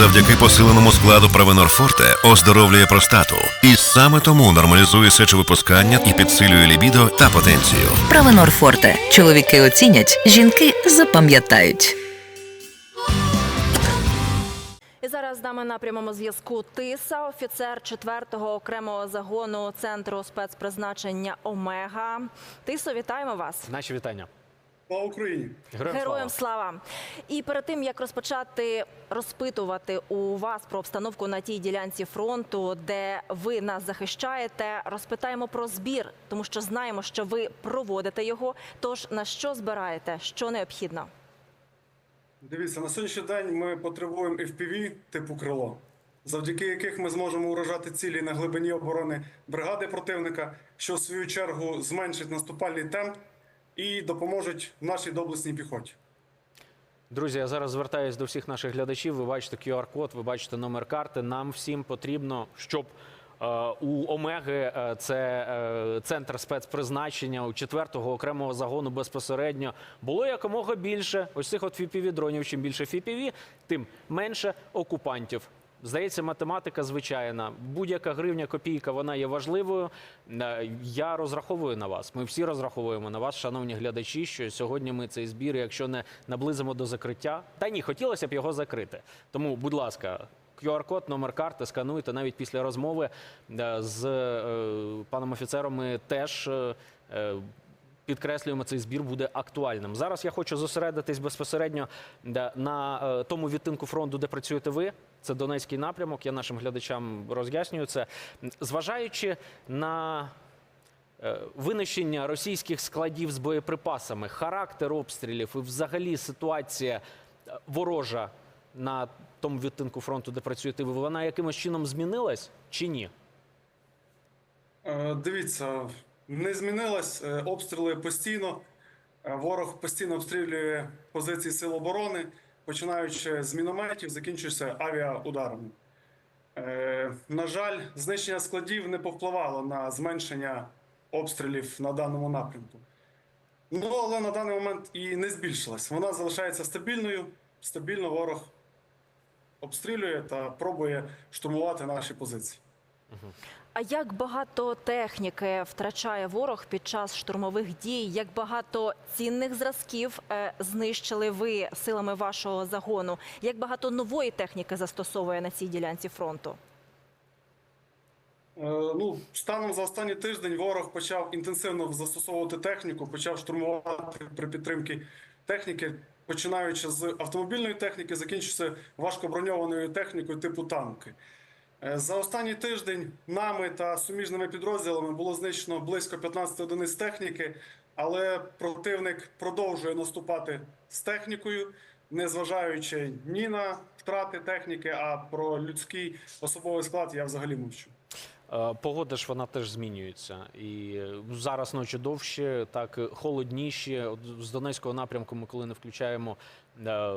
Завдяки посиленому складу Правенор Форте оздоровлює простату. І саме тому нормалізує сечовипускання і підсилює лібідо та потенцію. Правенор Форте. Чоловіки оцінять, жінки запам'ятають. І зараз з нами на прямому зв'язку Тиса, офіцер 4-го окремого загону центру спецпризначення Омега. Тисо, вітаємо вас. Наші вітання. Слава Україні! Героям, Героям слава. слава! І перед тим як розпочати розпитувати у вас про обстановку на тій ділянці фронту, де ви нас захищаєте, розпитаємо про збір, тому що знаємо, що ви проводите його. Тож на що збираєте, що необхідно? Дивіться, на сьогоднішній день ми потребуємо FPV типу крило, завдяки яких ми зможемо уражати цілі на глибині оборони бригади противника, що в свою чергу зменшить наступальний темп і допоможуть нашій доблесній піхоті. Друзі, я зараз звертаюся до всіх наших глядачів. Ви бачите QR-код, ви бачите номер карти. Нам всім потрібно, щоб е, у Омеги е, це е, центр спецпризначення у 4-го окремого загону безпосередньо було якомога більше ось цих от fpv дронів. Чим більше FPV, тим менше окупантів. Здається, математика звичайна. Будь-яка гривня, копійка, вона є важливою. Е, Я розраховую на вас. Ми всі розраховуємо на вас, шановні глядачі, що сьогодні ми цей збір, якщо не наблизимо до закриття, та ні, хотілося б його закрити. Тому, будь ласка. QR-код, номер карти, скануйте навіть після розмови е, з е, паном офіцером. Ми теж підкреслюємо, цей збір буде актуальним. Зараз я хочу зосередитись безпосередньо на е, тому відтинку фронту, де працюєте ви. Це Донецький напрямок. Я нашим глядачам роз'яснюю це. Зважаючи на е, винищення російських складів з боєприпасами, характер обстрілів і взагалі ситуація е, ворожа на тому відтинку фронту, де працюєте ви, вона якимось чином змінилась чи ні? Дивіться, не змінилось. е, Обстріли постійно. Е, Ворог постійно обстрілює позиції сил оборони, починаючи з мінометів, закінчуючи авіаударами. Е, На жаль, знищення складів не повпливало на зменшення обстрілів на даному напрямку. Ну, але на даний момент і не збільшилась. Вона залишається стабільною. Стабільно ворог обстрілює та пробує штурмувати наші позиції. А як багато техніки втрачає ворог під час штурмових дій? Як багато цінних зразків е, знищили ви силами вашого загону? Як багато нової техніки застосовує на цій ділянці фронту? Е, Ну, станом за останній тиждень ворог почав інтенсивно застосовувати техніку, почав штурмувати при підтримці техніки, починаючи з автомобільної техніки, закінчуючи важкоброньованою технікою типу танки. Е, За останній тиждень нами та суміжними підрозділами було знищено близько 15 одиниць техніки, але противник продовжує наступати з технікою, незважаючи ні на втрати техніки, а про людський особовий склад я взагалі мовчу. Е, Погода ж вона теж змінюється. І зараз ночі довші, так холодніші. От з Донецького напрямку ми коли не включаємо е,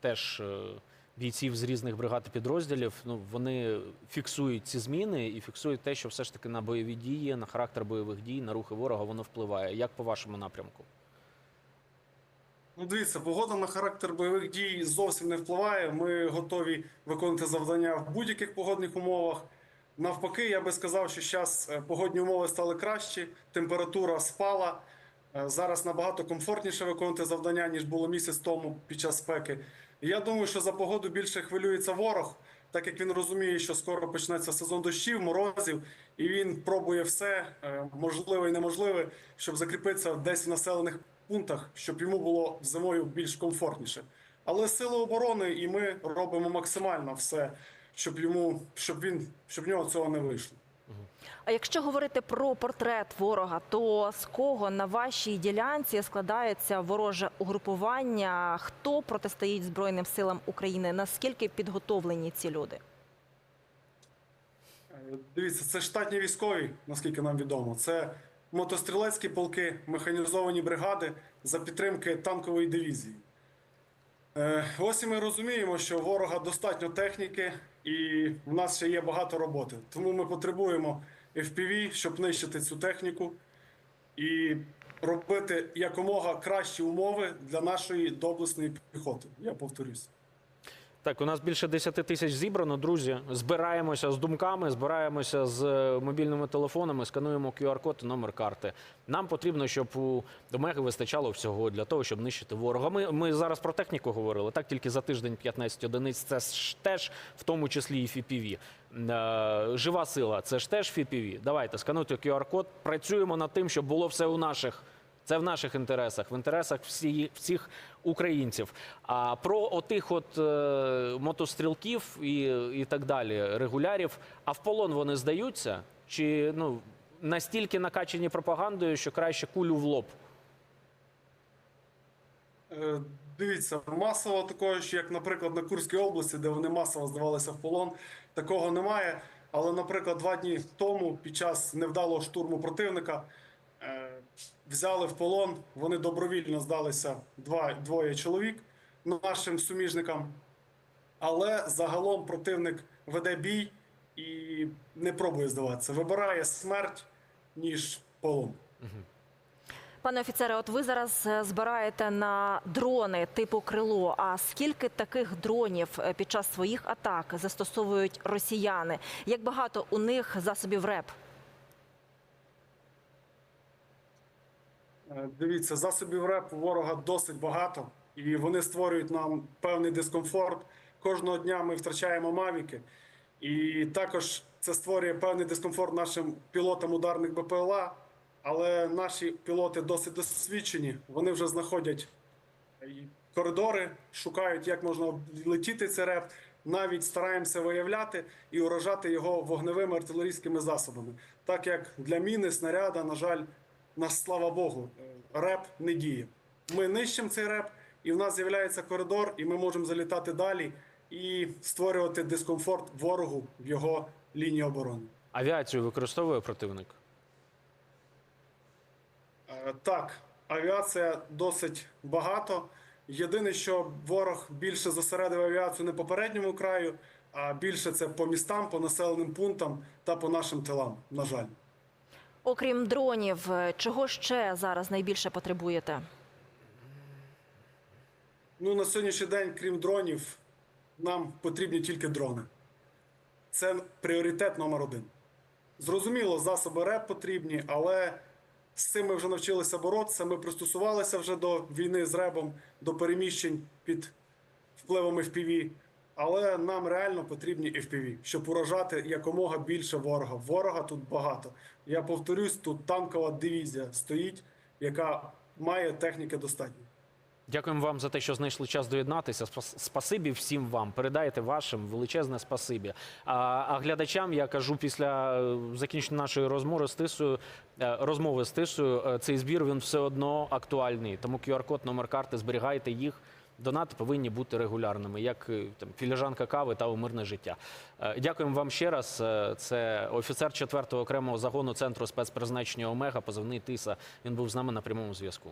теж бійців з різних бригад і підрозділів, ну вони фіксують ці зміни і фіксують те, що все ж таки на бойові дії, на характер бойових дій, на рухи ворога воно впливає. Як по вашому напрямку? Ну, дивіться, погода на характер бойових дій зовсім не впливає. Ми готові виконувати завдання в будь-яких погодних умовах. Навпаки, я би сказав, що зараз погодні умови стали кращі, температура спала. Е, Зараз набагато комфортніше виконувати завдання, ніж було місяць тому під час спеки. Я думаю, що за погоду більше хвилюється ворог, так як він розуміє, що скоро почнеться сезон дощів, морозів, і він пробує все е, можливе і неможливе, щоб закріпитися десь в населених пунктах, щоб йому було зимою більш комфортніше. Але сили оборони і ми робимо максимально все, щоб йому, щоб він, щоб в нього цього не вийшло. А якщо говорити про портрет ворога, то з кого на вашій ділянці складається вороже угрупування? Хто протистоїть Збройним силам України? Наскільки підготовлені ці люди? Е, Дивіться, це штатні військові, наскільки нам відомо. Це мотострілецькі полки, механізовані бригади за підтримки танкової дивізії. Е, Ось і ми розуміємо, що ворога достатньо техніки, і в нас ще є багато роботи. Тому ми потребуємо FPV, щоб нищити цю техніку і робити якомога кращі умови для нашої доблесної піхоти. Я повторюсь. Так, у нас більше 10 тисяч зібрано, друзі. Збираємося з думками, збираємося з е, мобільними телефонами, скануємо QR-код і номер карти. Нам потрібно, щоб у Омеги вистачало всього для того, щоб нищити ворога. Ми, ми зараз про техніку говорили. Так, тільки за тиждень 15 одиниць. Це ж теж в тому числі і FPV. Е, Жива сила, це ж теж FPV. Давайте скануйте QR-код. Працюємо над тим, щоб було все у наших. Це в наших інтересах, в інтересах всі, всіх українців. А про отих от е, мотострілків і, і так далі, регулярів, а в полон вони здаються? Чи ну, настільки накачані пропагандою, що краще кулю в лоб? Е, Дивіться, масово такого, що як, наприклад, на Курській області, де вони масово здавалися в полон, такого немає. Але, наприклад, два дні тому, під час невдалого штурму противника, взяли в полон, вони добровільно здалися два, двоє чоловік нашим суміжникам. Але загалом противник веде бій і не пробує здаватися. Вибирає смерть, ніж полон. Пане офіцере, от ви зараз е, збираєте на дрони типу крило. А скільки таких дронів е, під час своїх атак застосовують росіяни? Як багато у них засобів РЕП? Дивіться, засобів РЕП у ворога досить багато, і вони створюють нам певний дискомфорт. Кожного дня ми втрачаємо мавіки, і також це створює певний дискомфорт нашим пілотам ударних БПЛА. Але наші пілоти досить досвідчені. Вони вже знаходять коридори, шукають, як можна летіти цей реп. Навіть стараємося виявляти і уражати його вогневими артилерійськими засобами. Так як для міни, снаряда, на жаль, нас слава Богу, реп не діє. Ми нищимо цей реп, і в нас з'являється коридор, і ми можемо залітати далі і створювати дискомфорт ворогу в його лінії оборони. Авіацію використовує противник? Е, Так, авіація досить багато. Єдине, що ворог більше зосередив авіацію не по передньому краю, а більше це по містам, по населеним пунктам та по нашим тилам. На жаль. Окрім дронів, е, чого ще зараз найбільше потребуєте? Ну на сьогоднішній день, крім дронів, нам потрібні тільки дрони. Це пріоритет номер один. Зрозуміло, засоби РЕП потрібні, але з цим ми вже навчилися боротися. Ми пристосувалися вже до війни з РЕБом, до переміщень під впливом FPV. Але нам реально потрібні FPV, щоб уражати якомога більше ворога. Ворога тут багато. Я повторюсь, тут танкова дивізія стоїть, яка має техніки достатньо. Дякуємо вам за те, що знайшли час доєднатися. Спасибі всім вам. Передайте вашим величезне спасибі. А, а глядачам я кажу після е, закінчення нашої розмови з тисою, е, розмови з тисою, е, цей збір він все одно актуальний. Тому QR-код, номер карти, зберігайте їх. Донати повинні бути регулярними, як е, там філіжанка кави та у мирне життя. Е, Дякуємо вам ще раз. Е, Це офіцер 4-го окремого загону центру спецпризначення Омега, позивний Тиса. Він був з нами на прямому зв'язку.